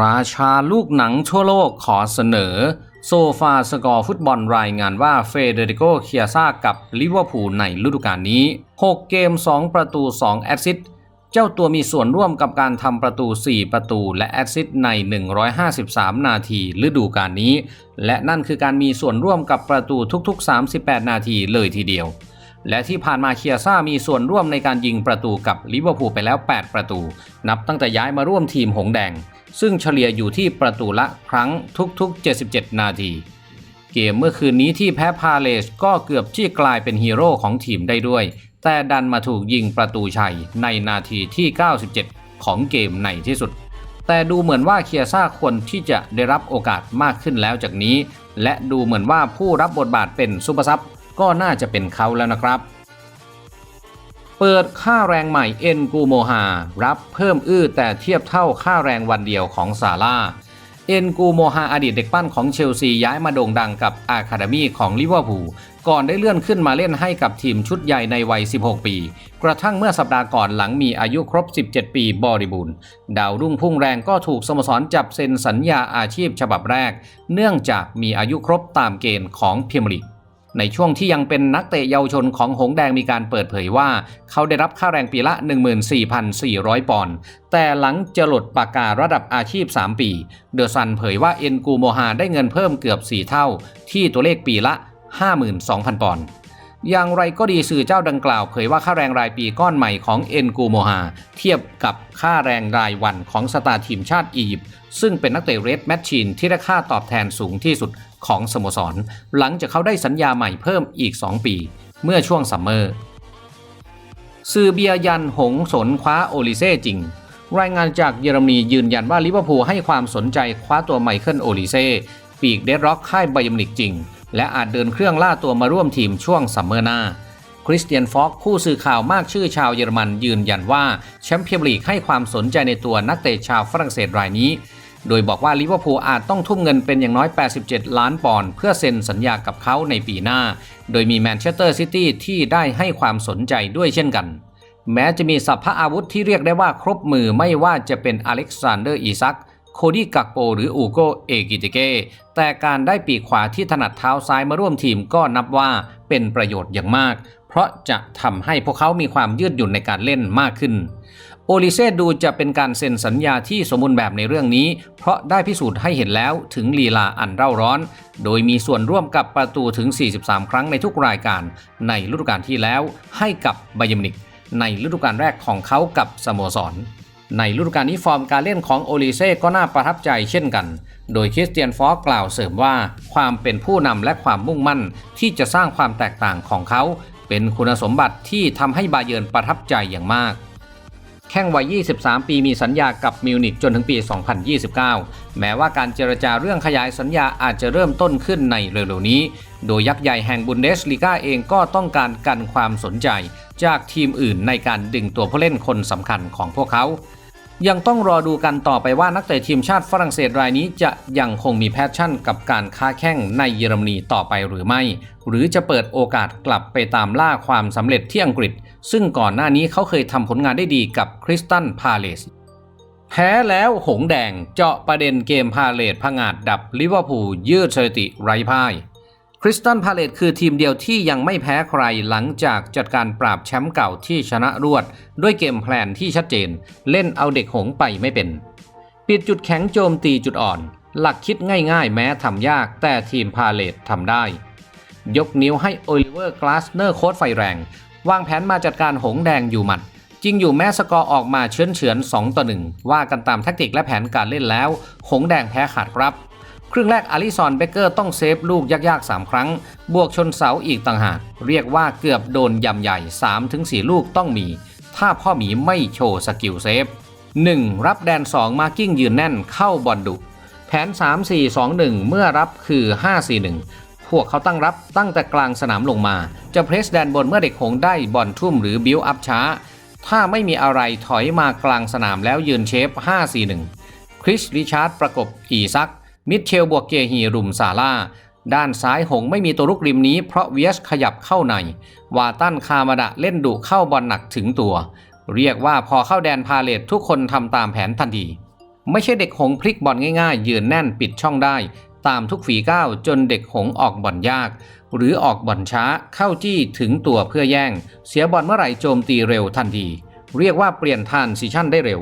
ราชาลูกหนังทั่วโลกขอเสนอ โซฟาสกอร์ฟุตบอลรายงานว่าเฟเดริโกเคียซ่ากับลิเวอร์พูลในฤดูกาลนี้ 6 เกม 2 ประตู 2 แอสซิสต์เจ้าตัวมีส่วนร่วมกับการทำประตู 4 ประตูและแอสซิสต์ใน 153 นาทีฤดูกาลนี้ และนั่นคือการมีส่วนร่วมกับประตูทุกๆ 38 นาทีเลยทีเดียว และที่ผ่านมาเคียซ่ามีส่วนร่วมในการยิงประตูกับลิเวอร์พูลไปแล้ว 8 ประตู นับตั้งแต่ย้ายมาร่วมทีมหงแดง ซึ่งเฉลี่ยอยู่ที่ประตูละครั้งทุกๆ 77 นาที เกมเมื่อคืนนี้ที่แพ้พาเลสก็เกือบที่กลายเป็นฮีโร่ของทีมได้ด้วย แต่ดันมาถูกยิงประตูชัยในนาทีที่ 97 ของเกมในที่สุด แต่ดูเหมือนว่าเคียซ่าควรที่จะได้รับโอกาสมากขึ้นแล้วจากนี้ และดูเหมือนว่าผู้รับบทบาทเป็นซุปเปอร์ซับก็น่าจะเป็นเขาแล้วนะครับ เปิดค่าแรงใหม่เอ็นกูโมฮารับเพิ่มอื้อแต่เทียบเท่าค่าแรงวันเดียวของซาร่าเอ็นกูโมฮาอดีตเด็กปั้นของเชลซีย้ายมาโด่งดังกับอาคาเดมีของลิเวอร์พูลก่อนได้เลื่อนขึ้นมาเล่นให้กับทีมชุดใหญ่ในวัย 16 ปี กระทั่งเมื่อสัปดาห์ก่อนหลังมีอายุครบ 17 ปีบริบูรณ์ ดาวรุ่งพุ่งแรงก็ถูกสโมสรจับเซ็นสัญญาอาชีพฉบับแรก เนื่องจากมีอายุครบตามเกณฑ์ของพรีเมียร์ลีก ในช่วงที่ยังเป็นนักเตะเยาวชนของหงแดงมีการเปิดเผยว่า เขาได้รับค่าแรงปีละ 14,400 ปอนด์แต่หลังจะหลดปากการะดับอาชีพ 3 ปี เดอซันเผยว่าเอ็นกูโมฮาได้เงินเพิ่มเกือบ 4 เท่า ที่ตัวเลขปีละ 52,000 ปอนด์อย่างไรก็ดีสื่อเจ้าดังกล่าวเผยว่าค่าแรงรายปีก้อนใหม่ของเอ็นกูโมฮาเทียบกับค่าแรงรายวันของสตาร์ทีมชาติอียิปต์ซึ่งเป็นนักเตะเรดแมชชีนที่ได้ค่าตอบแทนสูงที่สุด ของสโมสร หลังจากเขาได้สัญญาใหม่เพิ่มอีก 2 ปี เมื่อช่วงซัมเมอร์สื่อเบียยันหงสนคว้าโอลิเซ่จริง รายงานจากเยอรมนียืนยันว่าลิเวอร์พูลให้ความสนใจคว้าตัวไมเคิลโอลิเซ่ปีกเดดร็อกค่ายไบยมนิกจริง และอาจเดินเครื่องล่าตัวมาร่วมทีมช่วงซัมเมอร์หน้าคริสเตียนฟอกผู้สื่อข่าวมากชื่อชาวเยอรมันยืนยันว่าแชมเปี้ยนลีกให้ความสนใจในตัวนักเตะชาวฝรั่งเศสรายนี้ โดยบอกว่าลิเวอร์พูลอาจต้องทุ่มเงินเป็นอย่างน้อย 87 ล้านปอนด์เพื่อเซ็นสัญญากับเขาในปีหน้า โดยมีแมนเชสเตอร์ซิตี้ที่ได้ให้ความสนใจด้วยเช่นกัน แม้จะมีสัพพะอาวุธที่เรียกได้ว่าครบมือไม่ว่าจะเป็นอเล็กซานเดอร์อีซักโคดี้กักโปหรืออูโกเอกิติเก แต่การได้ปีกขวาที่ถนัดเท้าซ้ายมาร่วมทีมก็นับว่าเป็นประโยชน์อย่างมาก เพราะจะทำให้พวกเขามีความยืดหยุ่นในการเล่นมากขึ้น โอลิเซดูจะเป็นการเซ็นสัญญาที่สมบูรณ์แบบในเรื่องนี้ เพราะได้พิสูจน์ให้เห็นแล้วถึงลีลาอันเร่าร้อน โดยมีส่วนร่วมกับประตูถึง 43 ครั้งในทุกรายการ ในฤดูกาลที่แล้วให้กับไบยมินิก ในฤดูกาลแรกของเขากับสโมสร ในฤดูกาลนี้ฟอร์มการเล่นของโอลิเซ่ก็น่าประทับใจเช่นกัน โดยคริสเตียนฟอกกล่าวเสริมว่า ความเป็นผู้นำและความมุ่งมั่นที่จะสร้างความแตกต่างของเขา เป็นคุณสมบัติที่ทำให้บาเยิร์นประทับใจอย่างมาก แข้งวัย 23 ปีมีสัญญากับมิวนิกจนถึงปี 2029 แม้ว่าการเจรจาเรื่องขยายสัญญาอาจจะเริ่มต้นขึ้นในเร็วๆนี้ โดยยักษ์ใหญ่แห่งบุนเดสลีกาเองก็ต้องการกันความสนใจ จากทีมอื่นในการดึงตัวผู้เล่นคนสำคัญของพวกเขา ยังต้องรอดูกันต่อไปว่านักเตะทีมชาติฝรั่งเศสรายนี้จะยังคงมีแพชชั่นกับการค้าแข่งในเยอรมนีต่อไปหรือไม่ หรือจะเปิดโอกาสกลับไปตามล่าความสำเร็จที่อังกฤษ ซึ่งก่อนหน้านี้เขาเคยทำผลงานได้ดีกับคริสตันพาเลสแพ้แล้วหงแดงเจาะประเด็นเกมพาเลตผงาดดับลิเวอร์พูลยืดสถิติไร้พ่าย คริสตันพาเลตคือทีมเดียวที่ยังไม่แพ้ใครหลังจากจัดการปราบแชมป์เก่าที่ชนะรวด ด้วยเกมแพลนที่ชัดเจน เล่นเอาเด็กหงไปไม่เป็น ปิดจุดแข็งโจมตีจุดอ่อน หลักคิดง่ายๆ แม้ทำยากแต่ทีมพาเลตทำได้ ยกนิ้วให้โอลิเวอร์กลาสเนอร์โค้ดไฟแรง วางแผนมาจัดการหงแดงอยู่หมัดจริงอยู่แม้สกอร์ออกมาเฉือนเฉือน2ต่อ1ว่ากันตามแทคติกและแผนการเล่นแล้ว หงแดงแพ้ขาดครับ ครึ่งแรกอาริซอนเบเกอร์ต้องเซฟลูกยากๆ 3 ครั้ง บวกชนเสาอีกต่างหาก เรียกว่าเกือบโดนยำใหญ่ 3-4 ลูกต้องมี ถ้าพ่อหมีไม่โชว์สกิลเซฟ 1. รับแดน 2 มาร์กิ้งยืนแน่นเข้าบอลดุแผน 3-4-2-1 เมื่อรับคือ 5-4-1 พวกเขาตั้งรับตั้งแต่กลางสนามลงมา จะเพรสแดนบนเมื่อเด็กหงได้บอลทุ่มหรือบิวอัพช้า ถ้าไม่มีอะไรถอยมากลางสนามแล้วยืนเชฟ 5-4-1 คริสริชาร์ดประกบอีซัก มิเชลบวกเกฮีรุมซาร่าด้านซ้ายหงไม่มีตัวรุกริมนี้เพราะเวียสขยับเข้าใน วาตันคามาดะเล่นดุเข้าบอลหนักถึงตัว เรียกว่าพอเข้าแดนพาเลตทุกคนทำตามแผนทันที ไม่ใช่เด็กหงพลิกบอลง่ายๆ ยืนแน่นปิดช่องได้ ตามทุกฝีก้าวจนเด็กหงออกบอลยาก หรือออกบอลช้าเข้าจี้ถึงตัวเพื่อแย่ง เสียบอลเมื่อไหร่โจมตีเร็วทันที เรียกว่าเปลี่ยนทานซิชั่นได้เร็ว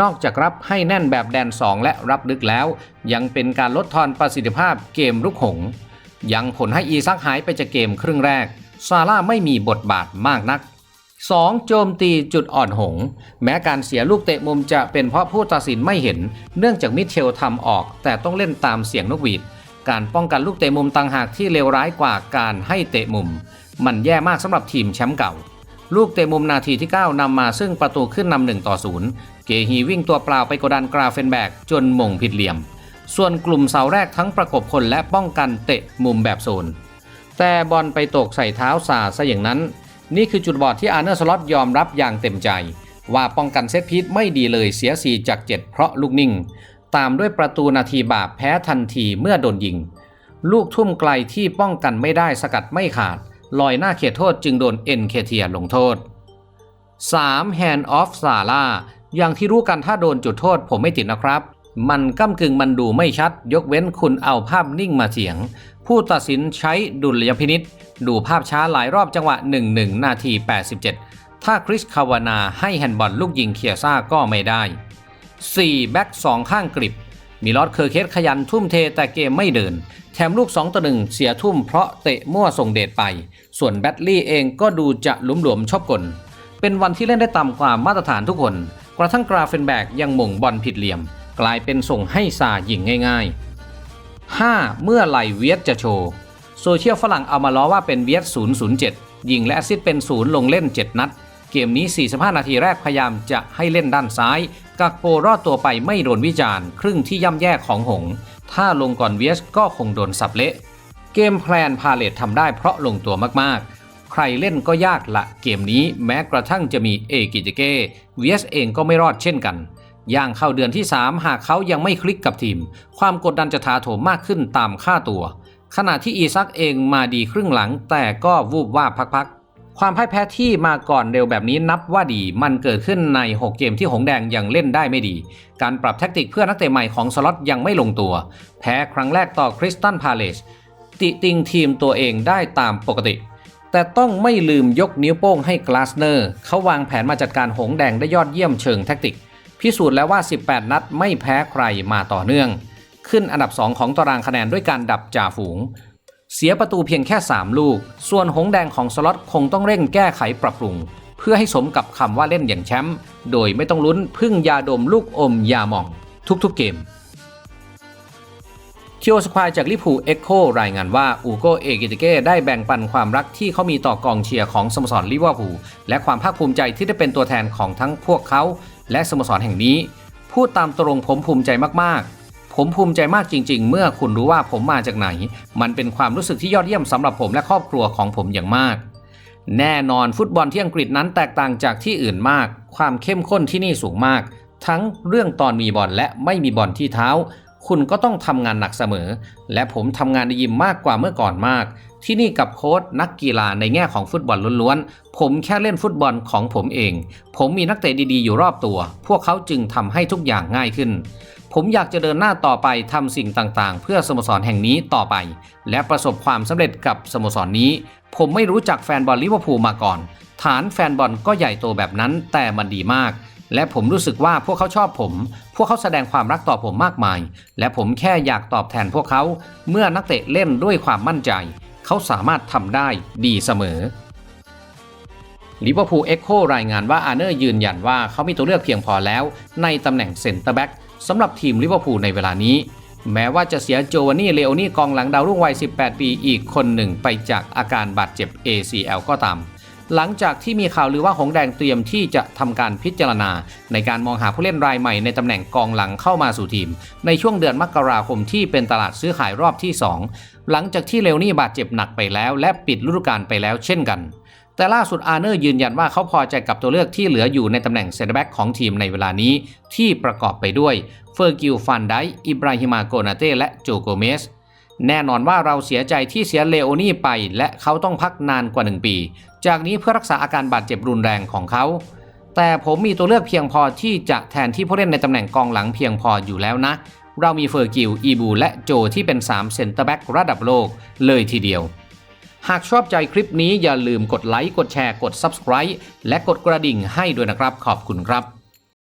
นอกจากรับให้แน่นแบบแดน 2 และรับลึกแล้ว ยังเป็นการลดทอนประสิทธิภาพเกมรุกหงส์ยังผลให้อีซักหายไปจากเกมครึ่งแรก ซาร่าไม่มีบทบาทมากนัก 2. โจมตีจุดอ่อนหงส์แม้การเสียลูกเตะมุมจะเป็นเพราะผู้ตัดสินไม่เห็น เนื่องจากมิเชลทำออก แต่ต้องเล่นตามเสียงนกหวีด การป้องกันลูกเตะมุมต่างหากที่เลวร้ายกว่าการให้เตะมุม มันแย่มากสำหรับทีมแชมป์เก่า ลูกเตะมุมนาทีที่ 9 นำมาซึ่งประตูขึ้นนำหนึ่งต่อศูนย์เกฮีวิ่งตัวเปล่าไปกดดันกราเฟนแบกจนม่งผิดเหลี่ยม ส่วนกลุ่มเสาแรกทั้งประกบคนและป้องกันเตะมุมแบบโซน แต่บอลไปตกใส่เท้าสาซะอย่างนั้น นี่คือจุดบอดที่อาร์เนอร์สล็อตยอมรับอย่างเต็มใจ ว่าป้องกันเซตพีทไม่ดีเลยเสีย4จาก 7 เพราะลูกนิ่ง ตามด้วยประตูนาทีบาปแพ้ทันทีเมื่อโดนยิง ลูกทุ่มไกลที่ป้องกันไม่ได้สกัดไม่ขาด ลอยหน้าเขตโทษจึงโดนเอ็นเคเทียลงโทษ 3. Hand off ซาร่าอย่างที่รู้กันถ้าโดนจุดโทษผมไม่ติดนะครับ มันก้ากึ่งมันดูไม่ชัด ยกเว้นคุณเอาภาพนิ่งมาเถียง ผู้ตัดสินใช้ดุลยพินิษดูภาพช้าหลายรอบจังหวะ 1-1 นาที 87 ถ้าคริสคาวานาให้แฮนด์บอลลูกยิงเคียซ่าก็ไม่ได้ 4. แบ็ก2ข้างกริบ มีลอดเคอร์เคสขยันทุ่มเทแต่เกมไม่เดิน แถมลูก 2ต่อ1เสียทุ่มเพราะเตะมั่วส่งเดชไป ส่วนแบตลี่เองก็ดูจะหลุมหลวมชอบกล เป็นวันที่เล่นได้ต่ำกว่ามาตรฐานทุกคน กระทั่งกราเฟนแบกยังหม่งบอลผิดเหลี่ยม กลายเป็นส่งให้ซาหยิงง่าย ๆ 5. เมื่อไหลเวียดจะโชว์โซเชียลฝรั่งเอามาล้อว่าเป็นเวียด007 ยิงและแอซิสต์เป็นศูนย์ลงเล่น 7 นัด เกมนี้ 45 นาทีแรกพยายามจะให้เล่นด้านซ้าย กักโปรอดตัวไปไม่โดนวิจารณ์ ครึ่งที่ย่ำแย่ของหง ถ้าลงก่อนเวียสก็คงโดนสับเละ เกมแพลนพาเลตทำได้เพราะลงตัวมากๆ ใครเล่นก็ยากละเกมนี้แม้กระทั่งจะมีเอกิจเก้เวียสเองก็ไม่รอดเช่นกัน ย่างเข้าเดือนที่ 3 หากเขายังไม่คลิกกับทีม ความกดดันจะถาโถมมากขึ้นตามค่าตัว ขณะที่อีซักเองมาดีครึ่งหลังแต่ก็วูบว่าบพักๆ ความพ่ายแพ้ที่มาก่อนเร็วแบบนี้นับว่าดี มันเกิดขึ้นใน 6 เกมที่หงแดงยังเล่นได้ไม่ดี การปรับแทคติกเพื่อนักเตะใหม่ของสล็อตยังไม่ลงตัว แพ้ครั้งแรกต่อคริสตันพาเลสติติงทีมตัวเองได้ตามปกติ แต่ต้องไม่ลืมยกนิ้วโป้งให้กลาสเนอร์ เขาวางแผนมาจัดการหงแดงได้ยอดเยี่ยมเชิงแทคติก พิสูจน์แล้วว่า 18 นัดไม่แพ้ใครมาต่อเนื่อง ขึ้นอันดับ 2 ของตารางคะแนนด้วยการดับจ่าฝูง เสียประตูเพียงแค่ 3 ลูก ส่วนหงแดงของสล็อตคงต้องเร่งแก้ไขปรับปรุง เพื่อให้สมกับคำว่าเล่นอย่างแชมป์โดยไม่ต้องลุ้นพึ่งยาดมลูกอมยาหม่อง ทุกๆเกมคิโอสควายจากลิพูเอ็กโครายงานว่าอูโกเอกิติเก้ได้แบ่งปันความรักที่เขามีต่อกองเชียร์ของสโมสรลิเวอร์พูลและความภาคภูมิใจที่ได้เป็นตัวแทนของทั้งพวกเขา และสโมสรแห่งนี้ พูดตามตรงผมภูมิใจมากๆ ผมภูมิใจมากจริง ๆ เมื่อคุณรู้ว่าผมมาจากไหน มันเป็นความรู้สึกที่ยอดเยี่ยมสำหรับผมและครอบครัวของผมอย่างมาก แน่นอนฟุตบอลที่อังกฤษนั้นแตกต่างจากที่อื่นมาก ความเข้มข้นที่นี่สูงมาก ทั้งเรื่องตอนมีบอลและไม่มีบอลที่เท้า คุณก็ต้องทำงานหนักเสมอ และผมทำงานในยิมมากกว่าเมื่อก่อนมาก ที่นี่กับโค้ชนักกีฬาในแง่ของฟุตบอลล้วนๆ ผมแค่เล่นฟุตบอลของผมเอง ผมมีนักเตะดีๆ อยู่รอบตัว พวกเขาจึงทำให้ทุกอย่างง่ายขึ้น ผมอยากจะเดินหน้าต่อไปทำสิ่งต่างๆ เพื่อสโมสรแห่งนี้ต่อไป และประสบความสำเร็จกับสโมสรนี้ ผมไม่รู้จักแฟนบอลลิเวอร์พูลมาก่อน ฐานแฟนบอลก็ใหญ่โตแบบนั้นแต่มันดีมากและผมรู้สึกว่าพวกเขาชอบผม พวกเขาแสดงความรักต่อผมมากมาย และผมแค่อยากตอบแทนพวกเขา เมื่อนักเตะเล่นด้วยความมั่นใจ เขาสามารถทำได้ดีเสมอลิเวอร์พูลเอ็กโครายงานว่าอาร์เนอร์ยืนยันว่าเขามีตัวเลือกเพียงพอแล้ว ในตำแหน่งเซนเตอร์แบ็กสำหรับทีมลิเวอร์พูลในเวลานี้ แม้ว่าจะเสียโจวานนี่เลโอนี่กองหลังดาวรุ่งวัย 18 ปีอีกคนหนึ่งไปจากอาการบาดเจ็บ ACL ก็ตาม หลังจากที่มีข่าวลือว่าหงแดงเตรียมที่จะทำการพิจารณา ในการมองหาผู้เล่นรายใหม่ในตำแหน่งกองหลังเข้ามาสู่ทีม ในช่วงเดือนมกราคมที่เป็นตลาดซื้อขายรอบที่ 2 หลังจากที่เลโอนี่บาดเจ็บหนักไปแล้ว และปิดฤดูกาลไปแล้วเช่นกันแต่ล่าสุดอาร์เนอร์ยืนยันว่าเขาพอใจกับตัวเลือกที่เหลืออยู่ในตำแหน่งเซนเตอร์แบ็กของทีมในเวลานี้ ที่ประกอบไปด้วยเฟอร์กิลฟันไดอิบราฮิมาโกนาเต้และโจโกเมส แน่นอนว่าเราเสียใจที่เสียเลโอนี่ไป และเขาต้องพักนานกว่า 1 ปี จากนี้เพื่อรักษาอาการบาดเจ็บรุนแรงของเขา แต่ผมมีตัวเลือกเพียงพอที่จะแทนที่ผู้เล่นในตำแหน่งกองหลังเพียงพออยู่แล้วนะ เรามีเฟอร์กิล อีบู และโจที่เป็น3เซนเตอร์แบ็กระดับโลกเลยทีเดียว หากชอบใจคลิปนี้อย่าลืมกดไลค์ กดแชร์ กด Subscribe และกดกระดิ่งให้ด้วยนะครับ ขอบคุณครับ